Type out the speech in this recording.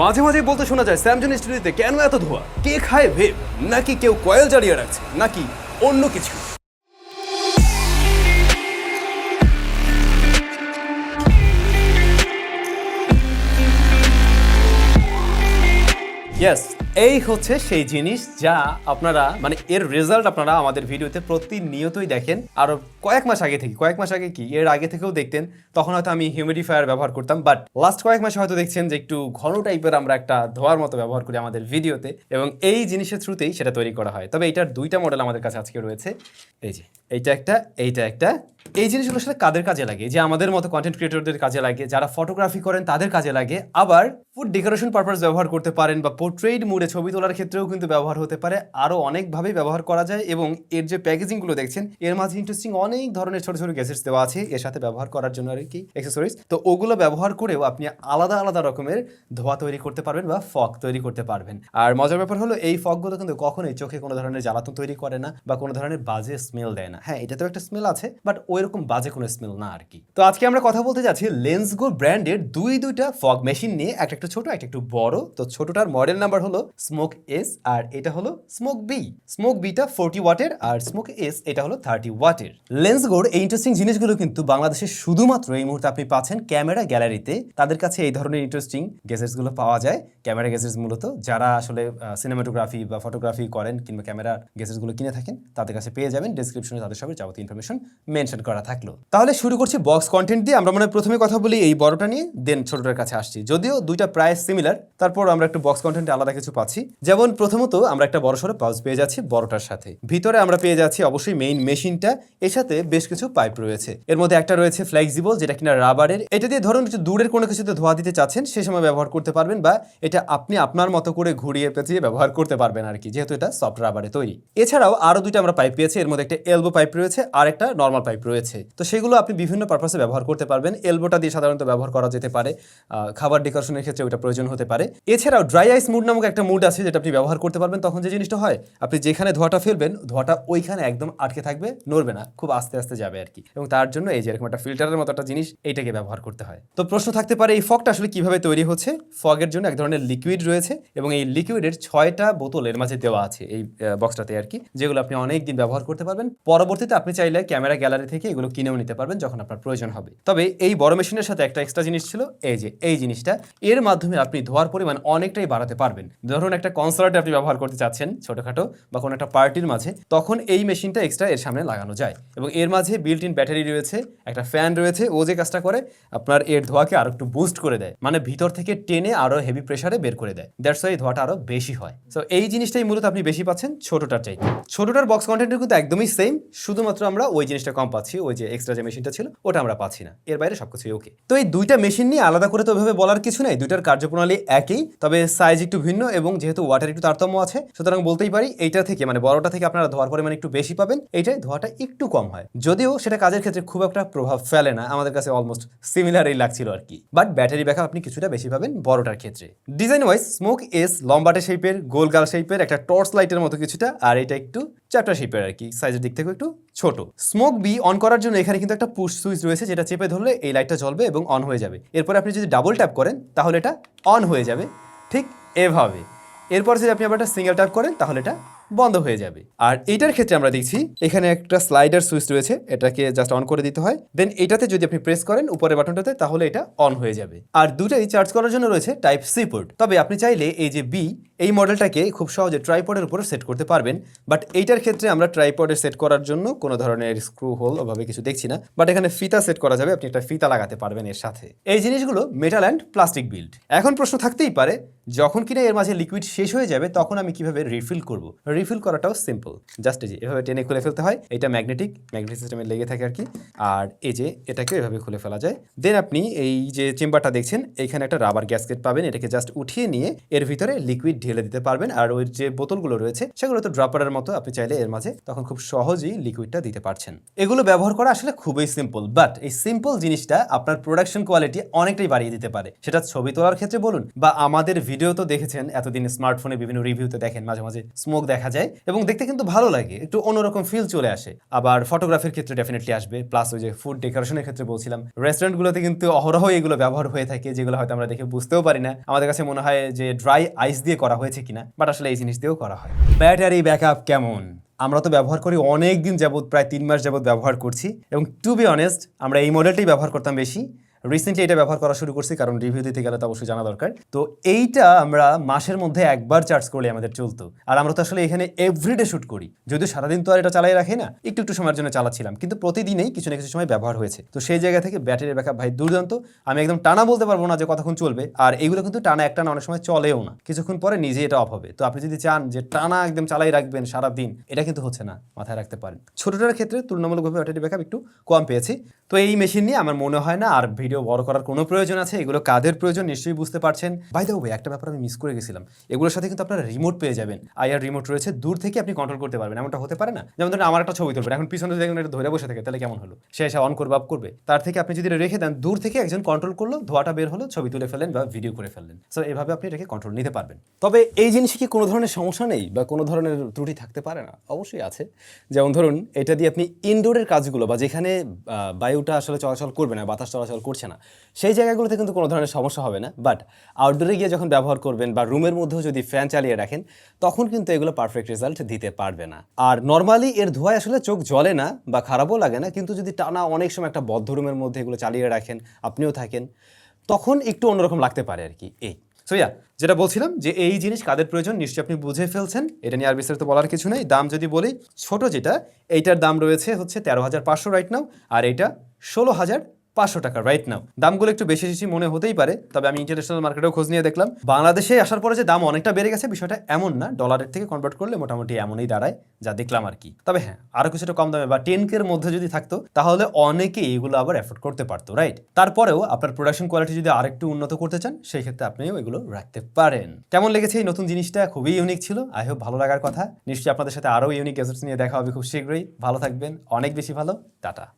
মাঝে মাঝে বলতে শোনা যায় স্যামজন স্টুডিওতে কেন এত ধোয়া? কে খায় ভেব? নাকি কেউ কয়েল জ্বালিয়ে রাখছে? নাকি অন্য কিছু? ইয়েস এই হচ্ছে সেই জিনিস যা আপনারা মানে এর রেজাল্ট আপনারা আমাদের ভিডিওতে প্রতিনিয়তই দেখেন। আর কয়েক মাস আগে থেকে, কয়েক মাস আগে কি, এর আগে থেকেও দেখতেন, তখন হয়তো আমি হিউমিডিফায়ার ব্যবহার করতাম বাট লাস্ট কয়েক মাসে হয়তো দেখছেন যে একটু ঘন টাইপের আমরা একটা ধোয়ার মতো ব্যবহার করি আমাদের ভিডিওতে, এবং এই জিনিসের থ্রুতেই সেটা তৈরি করা হয়। তবে এটার দুইটা মডেল আমাদের কাছে আজকে রয়েছে। এই যে এইটা একটা এইটা একটা। এই জিনিসগুলো আসলে কাদের কাজে লাগে? যে আমাদের মতো কন্টেন্ট ক্রিয়েটরদের কাজে লাগে, যারা ফটোগ্রাফি করেন তাদের কাজে লাগে। আবার ফুড ডেকোরেশন পারপাস ব্যবহার করতে পারেন বা পোর্ট্রেট মুডে ছবি তোলার ক্ষেত্রেও কিন্তু ব্যবহার হতে পারে। আরও অনেকভাবে ব্যবহার করা যায় এবং এর যে প্যাকেজিংগুলো দেখছেন, এর মাঝে ইন্টারেস্টিং অনেক ধরনের ছোট ছোট গ্যাসেটস দেওয়া আছে। এর সাথে ব্যবহার করার জন্য আর কি অ্যাক্সেসরিজ তো ওগুলো ব্যবহার করেও আপনি আলাদা আলাদা রকমের ধোয়া তৈরি করতে পারবেন বা ফক তৈরি করতে পারবেন। আর মজার ব্যাপার হলো, এই ফগগুলো কিন্তু কখনোই চোখে কোনো ধরনের জ্বালাতন তৈরি করে না বা কোনো ধরনের বাজে স্মেল দেয় না। হ্যাঁ এটাতেও একটা স্মেল আছে বাট ওই রকম বাজে কোনো স্মেল না আর কি। তো আজকে আমরা কথা বলতে যাচ্ছি লেন্সগো ব্র্যান্ডের দুই দুইটা ফগ মেশিন নিয়ে, একটা একটা ছোট, একটা একটু বড়। তো ছোটটার মডেল নাম্বার হলো স্মোক এস আর এটা হলো smoke B smoke beta forty ওয়াটের আর স্মোক এস এটা হলো থার্টি ওয়াটের লেন্সগোর এই ইন্টারেস্টিং জিনিসগুলো কিন্তু বাংলাদেশে শুধুমাত্র এই মুহূর্তে আপনি পাচ্ছেন ক্যামেরা গ্যালারিতে তাদের কাছে এই ধরনের ইন্টারেস্টিংগুলো পাওয়া যায়। ক্যামেরা গ্যাজেটস মূলত যারা আসলে সিনেমাটোগ্রাফি বা ফটোগ্রাফি করেন কিংবা ক্যামেরা গুলো কিনে থাকেন, তাদের কাছে পেয়ে যাবেন। ডিসক্রিপশনে তাদের সবের যাবতীয় ইনফরমেশন মেনশন করা থাকল। তাহলে শুরু করছি বক্স কন্টেন্ট দিয়ে। আমরা মানে প্রথমে কথা বলি এই বড়টা নিয়ে দেন ছোটটার কাছে আসছি। যদিও দুইটা প্রায় সিমিলার তারপর আমরা একটু বক্স কন্টেন্টে আলাদা কিছু পাচ্ছি। যেমন প্রথমত আমরা একটা বড় সড়ো পাউচ পেয়ে যাচ্ছি বড়টার সাথে। ভিতরে আমরা পেয়ে যাচ্ছি অবশ্যই মেইন মেশিনটা এর সাথে বেশ কিছু পাইপ রয়েছে। এর মধ্যে একটা রয়েছে ফ্লেক্সিবল যেটা কিনা রাবারের এটা দিয়ে ধরুন একটু দূরের কোনো কিছুতে ধোয়া দিতে চাচ্ছেন, সে সময় ব্যবহার করতে পারবেন বা এটা আপনি আপনার মতো করে ঘুরিয়ে পেঁচিয়ে ব্যবহার করতে পারবেন আর কি, যেহেতু এটা সফট রাবারে তৈরি। এছাড়াও আরও দুইটা আমরা পাইপ পেয়েছি। এর মধ্যে একটা এলবো পাইপ রয়েছে আর একটা নর্মাল পাইপ রয়েছে। তো সেগুলো আপনি বিভিন্ন পারপাসে ব্যবহার করতে পারবেন। এলবোটা দিয়ে সাধারণত ব্যবহার করা যেতে পারে। খাবার ডেকোরেশনের ক্ষেত্রে ওটা প্রয়োজন হতে পারে। এছাড়াও ড্রাই আইস মুড নামক একটা মুড আছে যেটা আপনি ব্যবহার করতে পারবেন, তখন যে জিনিসটা হয়, আপনি যেখানে ধোয়াটা ফেলবেন, ধোয়াটা ওইখানে একদম আটকে থাকবে, নড়বে না, খুব আস্তে আস্তে যাবে আর কি। এবং তার জন্য এই যে এরকম একটা ফিল্টারের মতো একটা জিনিস, এইটাকে ব্যবহার করতে হয়। তো প্রশ্ন থাকতে পারে, এই ফগটা আসলে কীভাবে তৈরি হচ্ছে? ফগের জন্য এক ধরনের লিকুইড রয়েছে এবং এই লিকুইডের ছয়টা বোতলের মাঝে দেওয়া আছে এই বক্সটাতে আর কি, যেগুলো আপনি অনেক দিন ব্যবহার করতে পারবেন। পরবর্তীতে আপনি চাইলে ক্যামেরা গ্যালারি থেকে এগুলো কিনেও নিতে পারবেন যখন আপনার প্রয়োজন হবে। তবে এই বড় মেশিনের সাথে একটা এক্সট্রা জিনিস ছিল, এই যে, এই জিনিসটা, এর মাধ্যমে আপনি ধোয়ার পরিমাণ অনেকটাই বাড়াতে পারবেন। ধরুন একটা কনসার্টে আপনি ব্যবহার করতে চাচ্ছেন ছোটখাটো বা কোনো একটা পার্টির মাঝে, তখন এই মেশিনটা এক্সট্রা এর সামনে লাগানো যায় এবং এর মাঝে বিল্ট ইন ব্যাটারি রয়েছে, একটা ফ্যান রয়েছে, ও যে কাজটা করে, আপনার এর ধোয়াকে আরও একটু বুস্ট করে দেয়। মানে ভিতর থেকে টেনে আরও হেভি প্রেসারে বের করে দেয়। দ্যাটস ওয়াই ধোয়াটা আরও বেশি হয়। সো এই জিনিসটাই মূলত আপনি বেশি পাচ্ছেন ছোটটার চাই ছোটটার বক্স কন্টেন্টের কিন্তু একদমই সেম শুধুমাত্র আমরা ওই জিনিসটা কম পাচ্ছি, ওই যে এক্সট্রা যে মেশিনটা ছিল, ওটা আমরা পাচ্ছি না। এর বাইরে সবকিছুই ওকে তো এই দুইটা মেশিন নিয়ে আলাদা করে তো ওইভাবে বলার কিছু নেই, দুইটার কার্যপ্রণালী একই, তবে সাইজ একটু ভিন্ন এবং যেহেতু ওয়াটার একটু তারতম্য আছে, সুতরাং বলতেই পারি এইটা থেকে মানে বড়টা থেকে আপনারা ধোয়ার পরিমাণ একটু বেশি পাবেন, এইটাই ধোয়াটা একটু কম হয়। যদিও সেটা কাজের ক্ষেত্রে খুব একটা প্রভাব ফেলে না, আমাদের কাছে অলমোস্ট সিমিলারই লাগছিল আর কি। বাট ব্যাটারি ব্যাকআপ আপনি কিছুটা বেশি পাবেন বড়টার ক্ষেত্রে। ডিজাইন ওয়াইজ স্মোক এস লম্বাটে শেপের গোলগাল শেপের একটা টর্চ লাইটের মতো কিছুটা, আর এটা একটু চ্যাপ্টার শেপের আর কি সাইজের দিক থেকে একটু ছোট। স্মোক বি অন করার জন্য এখানে কিন্তু একটা পুশ সুইচ রয়েছে, যেটা চেপে ধরলে এই লাইটটা জ্বলবে এবং অন হয়ে যাবে। এরপরে আপনি যদি ডাবল ট্যাপ করেন, তাহলে এটা অন হয়ে যাবে, ঠিক এভাবে। এরপর যদি আপনি আবার একটা সিঙ্গেল ট্যাপ করেন, তাহলে এটা বন্ধ হয়ে যাবে। আর এইটার ক্ষেত্রে আমরা দেখছি, এখানে একটা স্লাইডার সুইচ রয়েছে, এটাকে জাস্ট অন করে দিতে হয়। দেন এটাতে যদি আপনি প্রেস করেন উপরের বাটনটাতে তাহলে এটা অন হয়ে যাবে। আর দুটাই চার্জ করার জন্য রয়েছে টাইপ সি পোর্ট তবে আপনি চাইলে এই যে বি এই মডেলটাকে খুব সহজে ট্রাইপডের উপরে সেট করতে পারবেন। বাট এইটার ক্ষেত্রে আমরা ট্রাইপডে সেট করার জন্য কোনো ধরনের স্ক্রু হোল ওভাবে কিছু দেখছি না। বাট এখানে ফিতা সেট করা যাবে, আপনি একটা ফিতা লাগাতে পারবেন এর সাথে। এই জিনিসগুলো মেটাল অ্যান্ড প্লাস্টিক বিল্ড এখন প্রশ্ন থাকতেই পারে যখন কিনা এর মাঝে লিকুইড শেষ হয়ে যাবে, তখন আমি কীভাবে রিফিল করব? রিফিল করাটাও সিম্পল জাস্ট এই যে, এভাবে টেনে খুলে ফেলতে হয়। এটা ম্যাগনেটিক ম্যাগনেটিক সিস্টেমে লেগে থাকে আর কি। আর এই যে, এটাকে এভাবে খুলে ফেলা যায়। দেন আপনি এই যে চেম্বারটা দেখছেন, এখানে একটা রাবার গ্যাসকেট পাবেন। এটাকে জাস্ট উঠিয়ে নিয়ে এর ভিতরে লিকুইড ঢেলে দিতে পারবেন। আর ওই যে বোতলগুলো রয়েছে, সেগুলো তো ড্রপারের মতো আপনি চাইলে এর মাঝে তখন খুব সহজেই লিকুইডটা দিতে পারছেন। এগুলো ব্যবহার করা আসলে খুবই সিম্পল বাট এই সিম্পল জিনিসটা আপনার প্রোডাকশন কোয়ালিটি অনেকটাই বাড়িয়ে দিতে পারে। সেটা ছবি তোলার ক্ষেত্রে বলুন, বা আমাদের ভিডিও তো দেখেছেন, এতদিন স্মার্টফোনে বিভিন্ন রিভিউতে দেখেন, মাঝে মাঝে স্মোক দেখা যায় এবং দেখতে কিন্তু ভালো লাগে, একটু অন্যরকম ফিল চলে আসে। আবার ফটোগ্রাফির ক্ষেত্রে ডেফিনেটলি আসবে প্লাস ওই যে ফুড ডেকোরেশনের ক্ষেত্রে বলছিলাম রেস্টুরেন্টগুলোতে কিন্তু অহরহ এগুলো ব্যবহার হয়ে থাকে, যেগুলো হয়তো আমরা দেখে বুঝতেও পারি না। আমাদের কাছে মনে হয় যে ড্রাই আইস দিয়ে করা হয়েছে কিনা বাট আসলে এই জিনিস দিয়েও করা হয়। ব্যাটারি ব্যাকআপ কেমন? আমরা তো ব্যবহার করি অনেক দিন যাবত প্রায় তিন মাস যাবত ব্যবহার করছি এবং টু বি অনেস্ট আমরা এই মডেলটাই ব্যবহার করতাম বেশি। রিসেন্টলি এটা ব্যবহার করা শুরু করছি, কারণ রিভিউ দিতে গেলে তো অবশ্যই জানা দরকার। তো এইটা আমরা মাসের মধ্যে একবার চার্জ করলে আমাদের চলতো। আর আমরা তো আসলে এখানে এভরিডে শ্যুট করি। যদিও সারাদিন তো আর এটা চালাই রাখি না, একটু একটু সময়ের জন্য চালাচ্ছিলাম। কিন্তু প্রতিদিনই কিছু না কিছু সময় ব্যবহার হয়েছে। তো সেই জায়গা থেকে ব্যাটারি ব্যাকআপ ভাই, দুর্দান্ত। আমি একদম টানা বলতে পারব না যে কতক্ষণ চলবে। আর এগুলো কিন্তু টানা একটা না, অনেক সময় চলেও না। কিছুক্ষণ পরে নিজে এটা অফ হবে। তো আপনি যদি চান যে টানা একদম চালাই রাখবেন সারা দিন এটা কিন্তু হচ্ছে না, মাথায় রাখতে পারেন। ছোটটার ক্ষেত্রে তুলনামূলকভাবে ব্যাটারি ব্যাকআপ একটু কম পেয়েছি। তো এই মেশিন নিয়ে আমার মনে হয় না আর ভিডিও বড় করার কোনো প্রয়োজন আছে? এগুলো কাদের প্রয়োজন? নিশ্চয়ই বুঝতে পারছেন। বাই দ্য ওয়ে একটা ব্যাপার আমি মিস করে গেছিলাম। এগুলোর সাথে কিন্তু আপনারা রিমোট পেয়ে যাবেন। আইআর রিমোট রয়েছে, দূর থেকে আপনি কন্ট্রোল করতে পারবেন। এমনটা হতে পারে না? যেমন ধরুন, আমার একটা ছবি তুলবেন। এখন পিছনে একজন এটা ধরে বসে থাকে, তাহলে কেমন হলো? সে এসে অন করবে আপ করবে। তার থেকে আপনি যদি রেখে দেন, দূর থেকে একজন কন্ট্রোল করল, ধোয়াটা বের হলো, ছবি তুলে ফেলেন বা ভিডিও করে ফেললেন। সো এভাবে আপনি এটাকে কন্ট্রোল নিতে পারবেন। তবে এই জিনিসে কি কোনো ধরনের সমস্যা নেই? বা কোনো ধরনের ত্রুটি থাকতে পারে না? অবশ্যই আছে। যেমন ধরুন, এটা দিয়ে আপনি ইনডোরের কাজগুলো বা যেখানে বায়ুটা আসলে চলাচল করবে না, বাতাস চলাচল করছে না। সেই জায়গাগুলোতে কিন্তু কোনো ধরনের সমস্যা হবে না। বাট আউটডোরে গিয়ে যখন ব্যবহার করবেন বা রুমের মধ্যেও যদি ফ্যান চালিয়ে রাখেন, তখন কিন্তু এগুলো পারফেক্ট রেজাল্ট দিতে পারবে না। আর নর্মালি এর ধোঁয়ায় আসলে চোখ জ্বলে না বা খারাপও লাগে না, কিন্তু যদি টানা অনেক সময় একটা বদ্ধ রুমের মধ্যে এগুলো চালিয়ে রাখেন, আপনিও থাকেন, তখন একটু অন্যরকম লাগতে পারে আর কি এই। সো ইয়া যেটা বলছিলাম যে এই জিনিস কাদের প্রয়োজন, নিশ্চয়ই আপনি বুঝে ফেলছেন। এটা নিয়ে আর বিস্তারিত বলার কিছু নেই। দাম যদি বলি, ছোট যেটা, এইটার দাম রয়েছে হচ্ছে তেরো হাজার পাঁচশো রাইট নাও আর এইটা ষোলো হাজার পাঁচশো টাকা রাইট নাও দামগুলো একটু বেশি বেশি মনে হতেই পারে, তবে আমি ইন্টারন্যাশনাল মার্কেটেও খোঁজ নিয়ে দেখলাম। বাংলাদেশে আসার পরে যে দাম অনেকটা বেড়ে গেছে, বিষয়টা এমন না ডলারের থেকে কনভার্ট করলে মোটামুটি এমনই দাঁড়ায়, যা দেখলাম আর কি। তবে হ্যাঁ আরও কিছুটা কম দামে বা টেন কের মধ্যে যদি থাকতো, তাহলে অনেকেই এগুলো আবার এফোর্ড করতে পারতো রাইট তারপরেও আপনার প্রোডাকশন কোয়ালিটি যদি আরেকটু উন্নত করতে চান সেই ক্ষেত্রে আপনিও এগুলো রাখতে পারেন। কেমন লেগেছে এই নতুন জিনিসটা? খুবই ইউনিক ছিল। আই হোপ ভালো লাগার কথা। নিশ্চয়ই আপনাদের সাথে আরও ইউনিক গ্যাজেটস নিয়ে দেখা হবে খুব শীঘ্রই। ভালো থাকবেন। অনেক বেশি ভালো। টাটা।